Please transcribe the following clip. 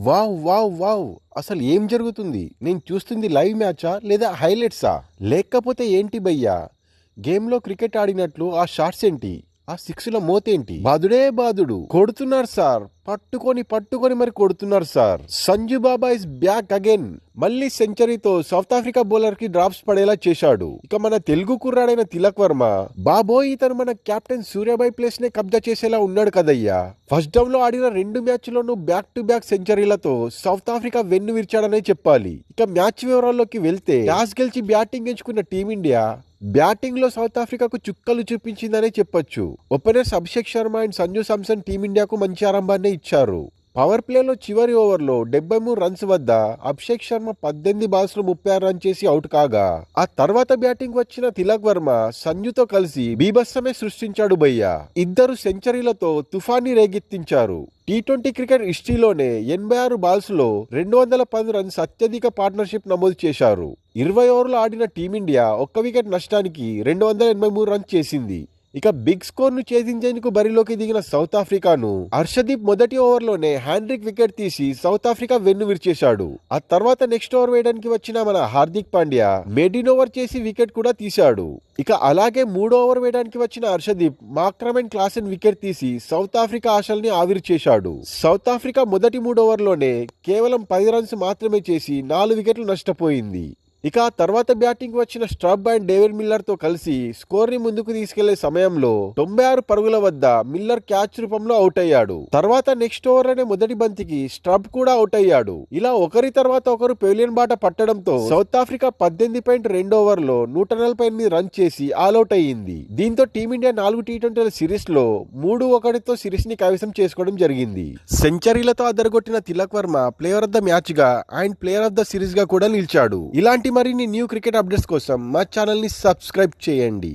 Wow wow wow. అసలు ఏం జరుగుతుంది? నేను చూస్తుంది లైవ్ మ్యాచా లేదా హైలైట్సా? లేకపోతే ఏంటి భయ్యా? గేమ్లో క్రికెట్ ఆడినట్లు ఆ షార్ట్స్ ఏంటి? ఆ సిక్స్ల మోతేంటి? బాదుడే బాదుడు. కొడుతున్నారు సార్. పట్టుకొని పట్టుకొని మరి కొడుతున్నారు sir. Sanju Baba is back again. మళ్ళీ సెంచరీతో సౌత్ ఆఫ్రికా బౌలర్కి డ్రాప్స్ పడేలా చేశాడు. ఇక మన తెలుగు కుర్రాడైన తిలక్ వర్మ. బాబోయ్ ఇతను మన కెప్టెన్ సూర్యాబాయ్ ప్లేస్ నే కబ్జా చేసేలా ఉన్నాడు కదయ్యా. ఫస్ట్ డౌన్లో ఆడిన రెండు మ్యాచ్లోనూ బ్యాక్ టు బ్యాక్ సెంచరీలతో సౌత్ ఆఫ్రికా వెన్ను విరిచాడనే చెప్పాలి. ఇక మ్యాచ్ వివరాల్లోకి వెళ్తే టాస్ గెలిచి బ్యాటింగ్ ఎంచుకున్న టీమిండియా బ్యాటింగ్లో సౌత్ ఆఫ్రికాకు చుక్కలు చూపించిందనే చెప్పొచ్చు. ఓపెనర్స్ అభిషేక్ శర్మ అండ్ సంజు సామ్సన్ టీమిండియాకు మంచి ఆరంభాన్ని ఇచ్చారు. పవర్ ప్లేలో చివరి ఓవర్లో డెబ్బై మూడు రన్స్ వద్ద అభిషేక్ శర్మ పద్దెనిమిది బాల్స్లో ముప్పై ఆరు రన్ చేసి అవుట్ కాగా ఆ తర్వాత బ్యాటింగ్ వచ్చిన తిలక్ వర్మ సంజుతో కలిసి బీభత్సమే సృష్టించాడు భయ్య. ఇద్దరు సెంచరీలతో తుఫాన్ని రేగెత్తించారు టీ ట్వంటీ క్రికెట్ హిస్టరీలోనే ఎనభై ఆరు బాల్స్లో రెండు వందల పది రన్స్ అత్యధిక పార్ట్నర్షిప్ నమోదు చేశారు. ఇరవై ఓవర్లు ఆడిన టీమిండియా ఒక్క వికెట్ నష్టానికి రెండు వందల ఎనభై మూడు రన్స్ చేసింది. ఇక బిగ్ స్కోర్ను ఛేదించేందుకు బరిలోకి దిగిన సౌత్ ఆఫ్రికాను హర్షదీప్ మొదటి ఓవర్లోనే హ్యాండ్రిక్ వికెట్ తీసి సౌత్ ఆఫ్రికా వెన్ను విరిచేశాడు. ఆ తర్వాత నెక్స్ట్ ఓవర్ వేయడానికి వచ్చిన మన హార్దిక్ పాండ్యా మెడిన్ ఓవర్ చేసి వికెట్ కూడా తీశాడు. ఇక అలాగే మూడో ఓవర్ వేయడానికి వచ్చిన హర్షదీప్ మాక్రమెన్ క్లాసెన్ వికెట్ తీసి సౌత్ ఆఫ్రికా ఆశల్ని ఆవిరి చేశాడు సౌత్ ఆఫ్రికా మొదటి మూడు ఓవర్లోనే కేవలం పది రన్స్ మాత్రమే చేసి నాలుగు వికెట్లు నష్టపోయింది. ఇక ఆ తర్వాత బ్యాటింగ్ వచ్చిన స్ట్రబ్ అండ్ డేవిడ్ మిల్లర్తో కలిసి స్కోర్ని ముందుకు తీసుకెళ్ళే సమయంలో తొంభై ఆరు పరుగుల వద్ద మిల్లర్ క్యాచ్ రూపంలో అవుట్ అయ్యాడు. తర్వాత నెక్స్ట్ ఓవర్ అనే మొదటి బంతికి స్ట్రబ్ కూడా అవుట్ అయ్యాడు. ఇలా ఒకరి తర్వాత ఒకరు పెవిలియన్ బాట పట్టడంతో సౌత్ ఆఫ్రికా పద్దెనిమిది పాయింట్ రెండు ఓవర్లో నూట నలభై ఎనిమిది రన్ చేసి ఆల్అౌట్ అయ్యింది. దీంతో టీమిండియా నాలుగు టీ ట్వంటీల సిరీస్లో మూడు ఒకటితో సిరీస్ని కైవసం చేసుకోవడం జరిగింది. సెంచరీలతో అదరగొట్టిన Tilak Varma player of the మ్యాచ్గా and player of the సిరీస్గా కూడా నిలిచాడు. ఇలాంటి మరిన్ని న్యూ క్రికెట్ అప్డేట్స్ కోసం మా ఛానల్ని సబ్స్క్రైబ్ చేయండి.